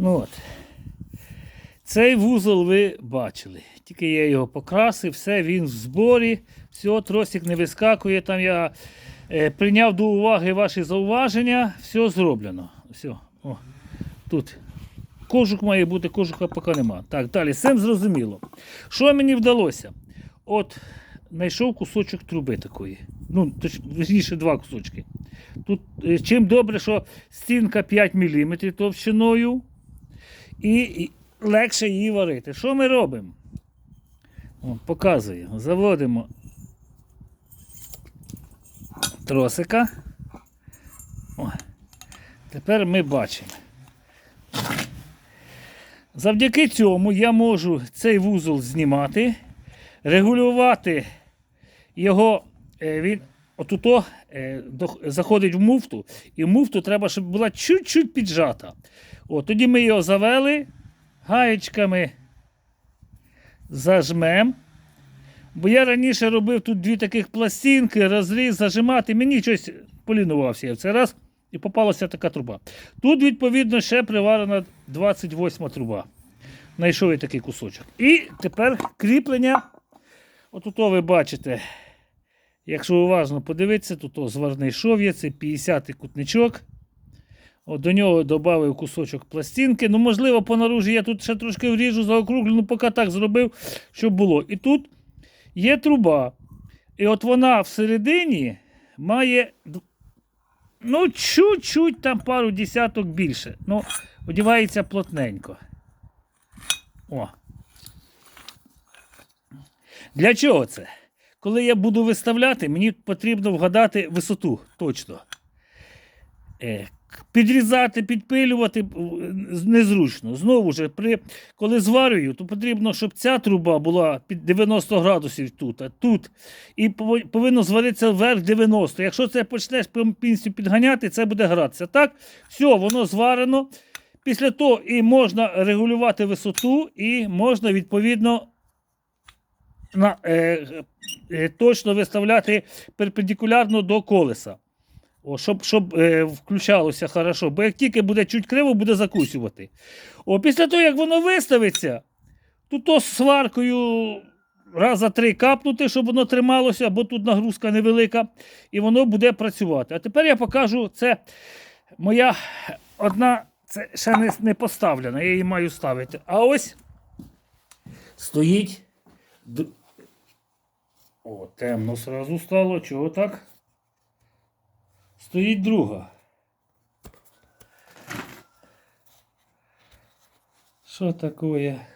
Ну от. Цей вузол ви бачили. Тільки я його покрасив, все, він в зборі, все, тросик не вискакує. Там я е, прийняв до уваги ваші зауваження, все зроблено. Все. О, тут. Кожух має бути, кожуха поки нема. Так, далі, цим зрозуміло. Що мені вдалося? От, знайшов кусочок труби такої. Ну, точ, вірніше, два кусочки. Тут е, чим добре, що стінка 5 мм товщиною і, легше її варити. Що ми робимо? О, показую. Заводимо тросика. О. Тепер ми бачимо. Завдяки цьому я можу цей вузол знімати, регулювати його. е, Він отуто е, дох- заходить в муфту, і муфту треба, щоб була чуть-чуть піджата. О, тоді ми його завели, гаєчками зажмем. Бо я раніше робив тут дві таких пластинки, розріз, зажимати. Мені щось полінувався я в цей раз і попалася така труба. Тут, відповідно, ще приварена 28 труба. Знайшов я такий кусочок. І тепер кріплення. Отут ви бачите, якщо уважно подивитися, тут о, зварний шов є, це 50-й кутничок. От до нього додав кусочок пластинки. Ну, можливо, по наружі я тут ще трошки вріжу заокруглю, ну поки так зробив, щоб було. І тут є труба. І от вона всередині має ну, чуть-чуть там пару десяток більше. Ну, одівається плотненько. О. Для чого це? Коли я буду виставляти, мені потрібно вгадати висоту точно. Е, Підрізати, підпилювати е, незручно. Знову ж, при, коли зварюю, то потрібно, щоб ця труба була під 90 градусів тут, а тут. І повинно зваритися вверх 90. Якщо це почнеш повністю підганяти, це буде гратися. Так, все, воно зварено. Після того і можна регулювати висоту, і можна відповідно на, е, е, точно виставляти перпендикулярно до колеса. О, щоб щоб е, включалося хорошо. Бо як тільки буде чуть криво, буде закусювати. О, після того, як воно виставиться, то то сваркою раз за три капнути, щоб воно трималося, бо тут нагрузка невелика, і воно буде працювати. А тепер я покажу, це моя одна, це ще не, не поставлена, я її маю ставити. А ось стоїть. О, темно сразу стало. Чого так? Стоїть друга. Що таке?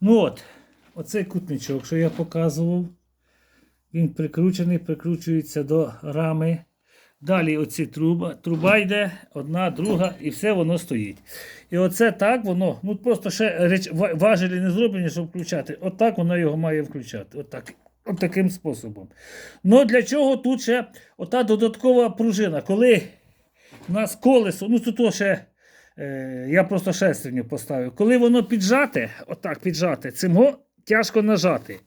Ну от, оцей кутничок, що я показував, він прикручений, прикручується до рами. Далі оці труба, труба йде, одна, друга, і все воно стоїть. І оце так воно, ну просто ще реч, важелі не зроблені, щоб включати. Отак воно його має включати. Отак. От таким способом. Ну для чого тут ще ота додаткова пружина? Коли у нас колесо, ну тут ще е, я просто шестерню поставив. Коли воно піджате, отак піджате, цим го тяжко нажати.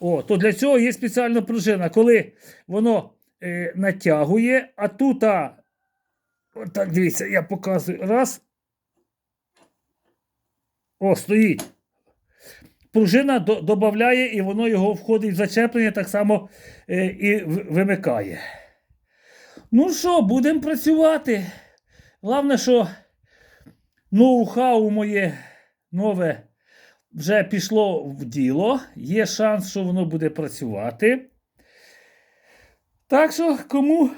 О, то для цього є спеціальна пружина. Коли воно е, натягує, а тут, а, отак дивіться, я показую. Раз. О, стоїть. Пружина до, додає, і воно його входить в зачеплення, так само е, і вимикає. Ну що, будемо працювати. Головне, що ноу-хау моє нове вже пішло в діло. Є шанс, що воно буде працювати. Так що, кому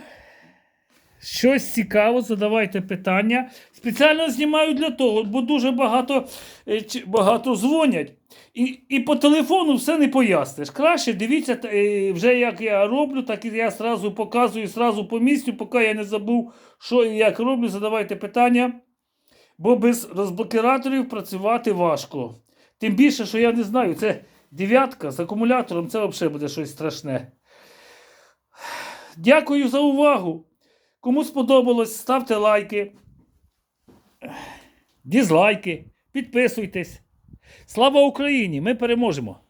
щось цікаво, задавайте питання. Спеціально знімаю для того, бо дуже багато, е, багато дзвонять. І, і по телефону все не поясниш. Краще дивіться, е, вже як я роблю, так і я зразу показую, зразу по місцю, поки я не забув, що і як роблю, задавайте питання. Бо без розблокираторів працювати важко. Тим більше, що я не знаю, це дев'ятка з акумулятором, це взагалі буде щось страшне. Дякую за увагу. Кому сподобалось, ставте лайки, дізлайки, підписуйтесь. Слава Україні! Ми переможемо!